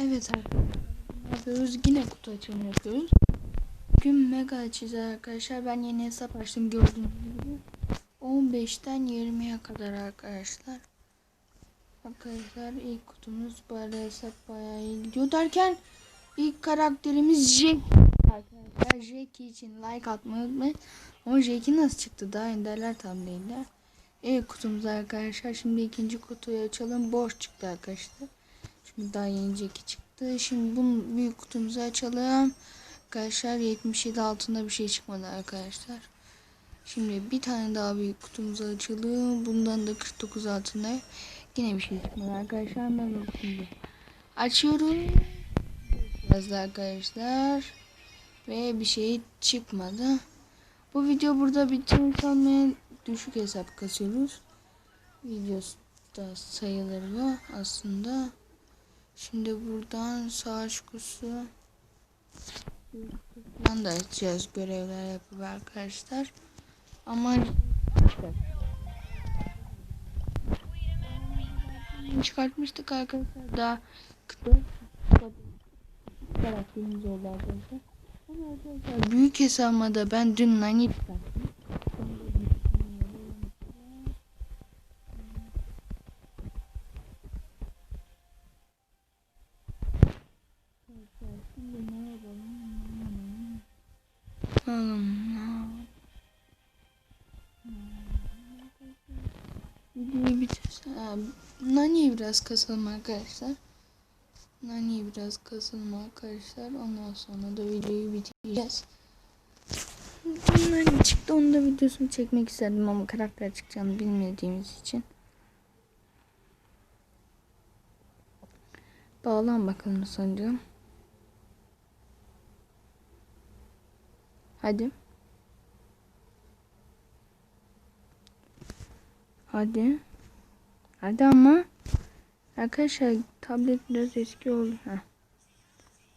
Evet arkadaşlar. ne yapıyoruz? Yine kutu açılımı yapıyoruz. Bugün mega açacağız arkadaşlar. Ben yeni hesap açtım gördüğünüz gibi. 15'ten 20'ye kadar arkadaşlar. Arkadaşlar ilk kutumuz arada hesap bayağı iyi gidiyor derken ilk karakterimiz Jack. Arkadaşlar Jack için like atmayı unutmayın. Ama Jack'i nasıl çıktı daha enderler tam değiller. İlk kutumuz arkadaşlar. Şimdi ikinci kutuyu açalım. Boş çıktı arkadaşlar. Daha yeni Jack'i çıktı. Şimdi bunun büyük kutumuzu açalım. Arkadaşlar 77 altında bir şey çıkmadı arkadaşlar. Şimdi bir tane daha büyük kutumuzu açalım. Bundan da 49 altında yine bir şey çıkmadı arkadaşlar. Ben kutumu açıyorum. Biraz da arkadaşlar. Ve bir şey çıkmadı. Bu video burada bitiyor. Sanmaya düşük hesap kasıyoruz. Videosu da sayılır bu aslında. Şimdi buradan savaş kutusu Buradan da açacağız görevler yapıp arkadaşlar. Ama çıkartmıştık arkadaşlar. Daha arkadaşlar büyük hesabıma da ben dün nani Şimdi ne yapalım? Videoyu bitirsen. Ha, Nani'yi biraz kasalım arkadaşlar. Nani'yi biraz kasalım arkadaşlar. Ondan sonra da videoyu bitireceğiz. Nani çıktı. Onun da videosunu çekmek istedim ama karakter çıkacağını bilmediğimiz için. Bağlan bakalım sanırım. Hadi. Hadi. Hadi ama. Arkadaşlar tablet biraz eski oldu. Heh.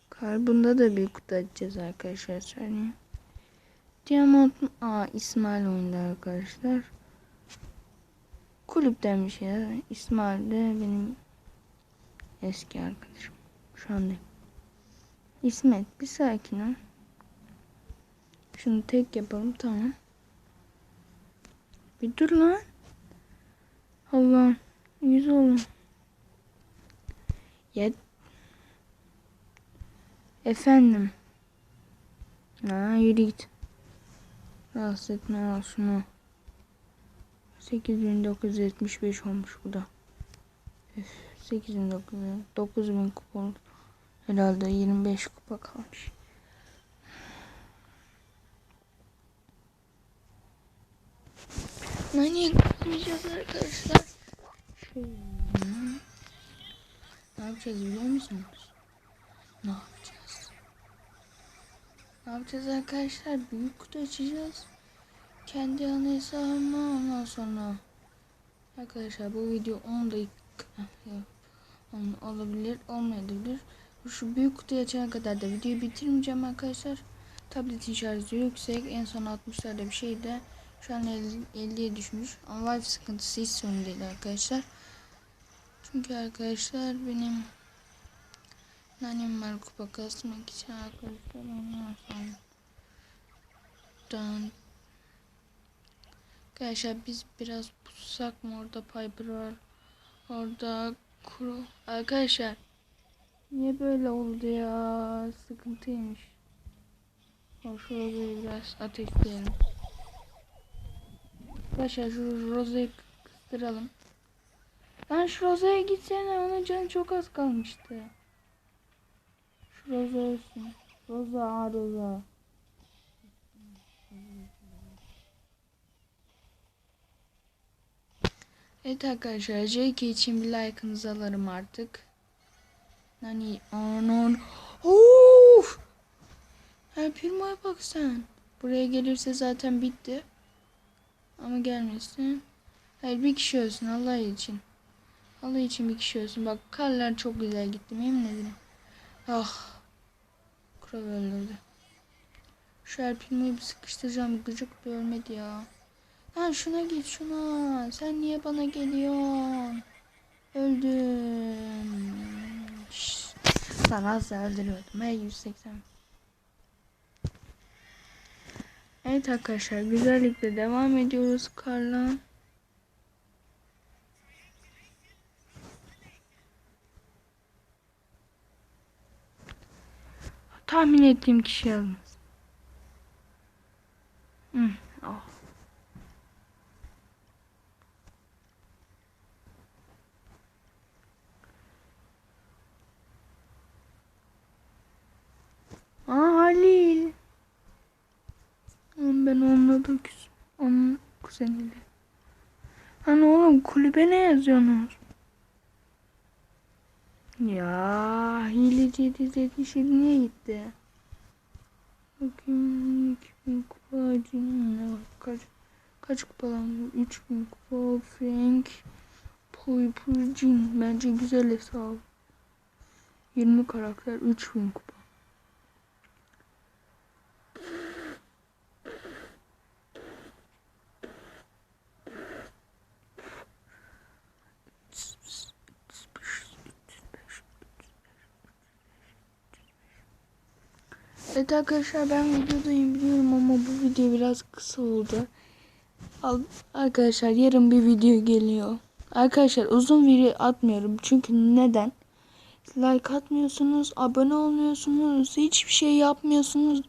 Karbonda da bir kutu açacağız arkadaşlar. Saniye. Diamond Aa İsmail oyunda arkadaşlar. Kulüpten bir şey. ya. İsmail de benim eski arkadaşım. Şu anda. İsmet bir sakin ol. Şunu tek yapalım tamam. Bir dur lan. Allah. Yüz olun. Ya. Efendim. Ha yürü git. Rahatsız etme al şunu. 8975 olmuş bu da. Üf, 8900 9000 kupa oldu. Herhalde 25 kupa kalmış. Nani yapacağız arkadaşlar? Şöyle. Ne yapacağız biliyor musunuz? Ne yapacağız? Ne yapacağız arkadaşlar? Büyük kutu açacağız. Kendi ana hesabıma ondan sonra. Arkadaşlar bu video 10 dakika olabilir olmayabilir. Şu büyük kutuyu açana kadar da videoyu bitirmeyeceğim arkadaşlar. Tabletin şarjı yüksek. En son 60'larda bir şeyde. Şu an 50'ye düşmüş. Ama Wi-Fi sıkıntısı hiç sorun değil arkadaşlar. Çünkü arkadaşlar benim nanem var kupa kasmak için arkadaşlar ondan sonra Dan. Arkadaşlar biz biraz pussak mı orada Piper var. Orada kuru. Arkadaşlar niye böyle oldu ya? Sıkıntıymış. O şurada biraz ateşleyelim. Arkadaşlar şu Rose'yi kıstıralım. Ben şu Rose'ye gitsene onun canı çok az kalmıştı. Şu Rose ölsün. Roza aa Roza. Evet arkadaşlar JK için bir like'ınızı alırım artık. Nani anon. Of! Her firmaya bak sen. Buraya gelirse zaten bitti. Ama gelmesin. Hayır bir kişi ölsün Allah için. Allah için bir kişi ölsün. Bak karlar çok güzel gitti yemin ederim. Ah. Kral öldürdü. Şu Erpilmo'yu bir sıkıştıracağım. Gıcık bir ölmedi ya. Lan şuna git şuna. Sen niye bana geliyorsun? Öldüm. Şşt. Lan az öldürüyordum. Hey 180. Evet arkadaşlar güzellikle devam ediyoruz Karla. Tahmin ettiğim kişi yalnız. Hı, oh. Aa Halil. Ben onunla da küs. Onun kuzeniyle. Hani oğlum kulübe ne yazıyorsunuz? Ya hileci dedi şimdi niye gitti? Bakayım 2000 kupa ne var? Kaç, kaç kupa lan? 3000 kupa Frank Poypurcin bence güzel hesap. 20 karakter 3000 kupa. Evet arkadaşlar ben videodayım biliyorum ama bu video biraz kısa oldu. Arkadaşlar yarın bir video geliyor. Arkadaşlar uzun video atmıyorum çünkü neden? Like atmıyorsunuz, abone olmuyorsunuz, hiçbir şey yapmıyorsunuz.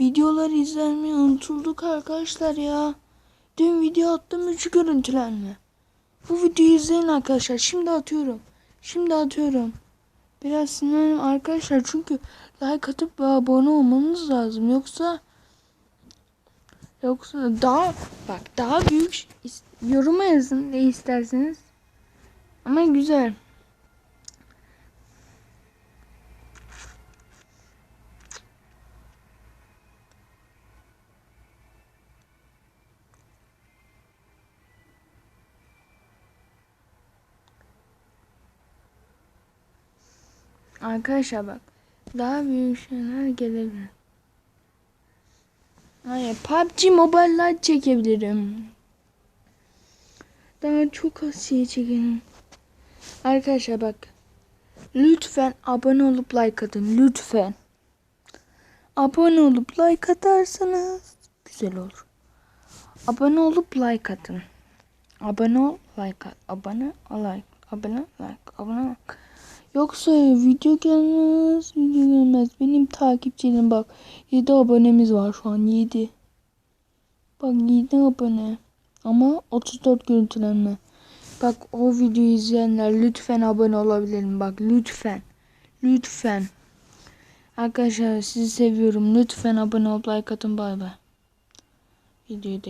Videolar izlenmiyor, unutulduk arkadaşlar ya. Dün video attım 3 görüntülenme. Bu videoyu izleyin arkadaşlar. Şimdi atıyorum. Şimdi atıyorum. Biraz sinirlenim arkadaşlar çünkü like atıp abone olmanız lazım. Yoksa yoksa daha bak daha büyük yoruma yazın ne isterseniz. Ama güzel. Arkadaşlar bak daha büyük şeyler gelebilir. Hayır PUBG Mobile Lite çekebilirim. Daha çok az şey çekelim. Arkadaşlar bak. Lütfen abone olup like atın. Lütfen. Abone olup like atarsanız güzel olur. Abone olup like atın. Abone ol, like at. Abone, like. Abone, like. Abone, like. Yoksa video gelmez, video gelmez. Benim takipçilerim bak 7 abonemiz var şu an 7. Bak 7 abone. Ama 34 görüntülenme. Bak o videoyu izleyenler lütfen abone olabilirim. Bak lütfen. Lütfen. Arkadaşlar sizi seviyorum. Lütfen abone olup like atın bay bay. Videoyu